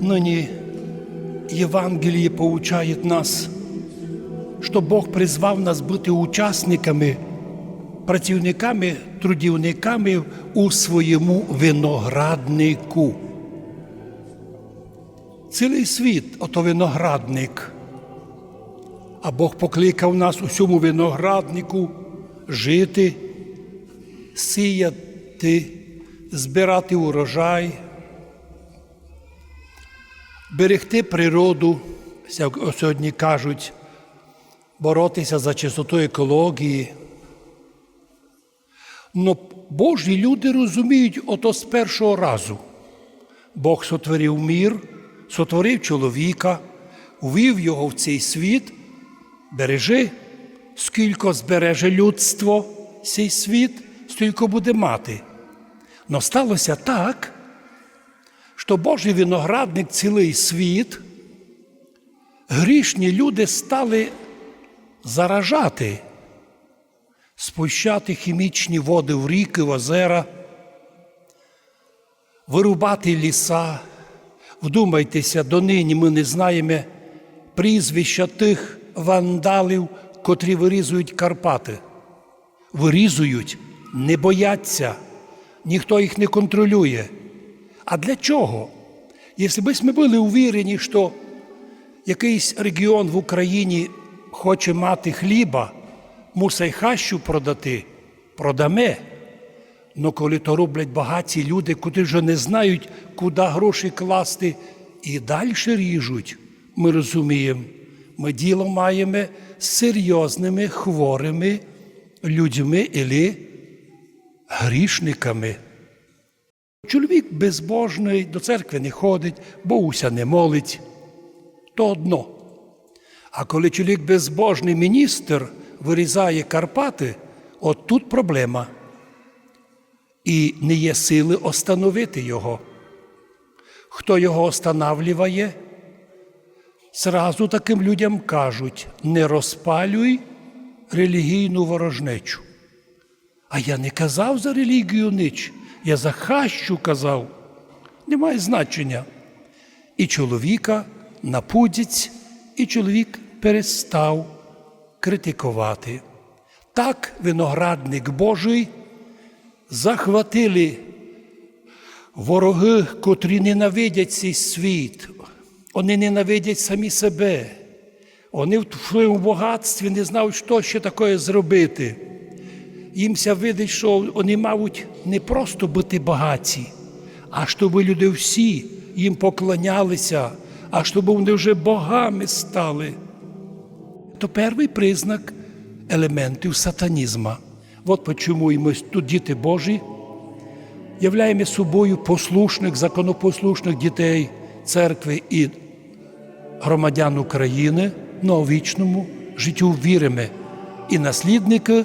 Ныне Євангеліє поучает нас, що Бог призвав нас бути учасниками, працівниками, трудівниками у своєму винограднику. Цілий світ ото виноградник. А Бог покликав нас у цьому винограднику жити, сіяти, збирати урожай, берегти природу, як сьогодні кажуть, боротися за чистоту екології. Но Божі люди розуміють ото з першого разу. Бог сотворив мір, сотворив чоловіка, увів його в цей світ, бережи, скільки збереже людство цей світ, стільки буде мати. Но сталося так, що Божий виноградник цілий світ, грішні люди стали заражати, спущати хімічні води в ріки, в озера, вирубати ліса. Вдумайтеся, донині ми не знаємо прізвища тих вандалів, котрі вирізують Карпати. Вирізують, не бояться, ніхто їх не контролює. А для чого? Якщо б ми були увірені, що якийсь регіон в Україні хоче мати хліба, мусить хащу продати, продаме. Но коли то роблять багаті люди, котрі вже не знають, куди гроші класти, і далі ріжуть, ми розуміємо, ми діло маємо з серйозними хворими людьми і грішниками. Чоловік безбожний до церкви не ходить, Богуся не молить. То одно. А коли чоловік безбожний міністр вирізає Карпати, от тут проблема. І не є сили остановити його. Хто його останавлює, зразу таким людям кажуть: не розпалюй релігійну ворожнечу. А я не казав за релігію нич, я за хащу казав. Немає значення. І чоловіка напудять, і чоловік перестав критикувати. Так виноградник Божий захватили вороги, котрі ненавидять цей світ. Вони ненавидять самі себе. Вони в своєму багатстві не знають, що ще таке зробити. Їмся видить, що вони мають не просто бути багаті, а щоб люди всі їм поклонялися, а щоб вони вже богами стали. То перший признак елементів сатанізму. От почому і ми тут діти Божі являємо собою послушних, законопослушних дітей церкви і громадян України на вічному життю віримо і наслідники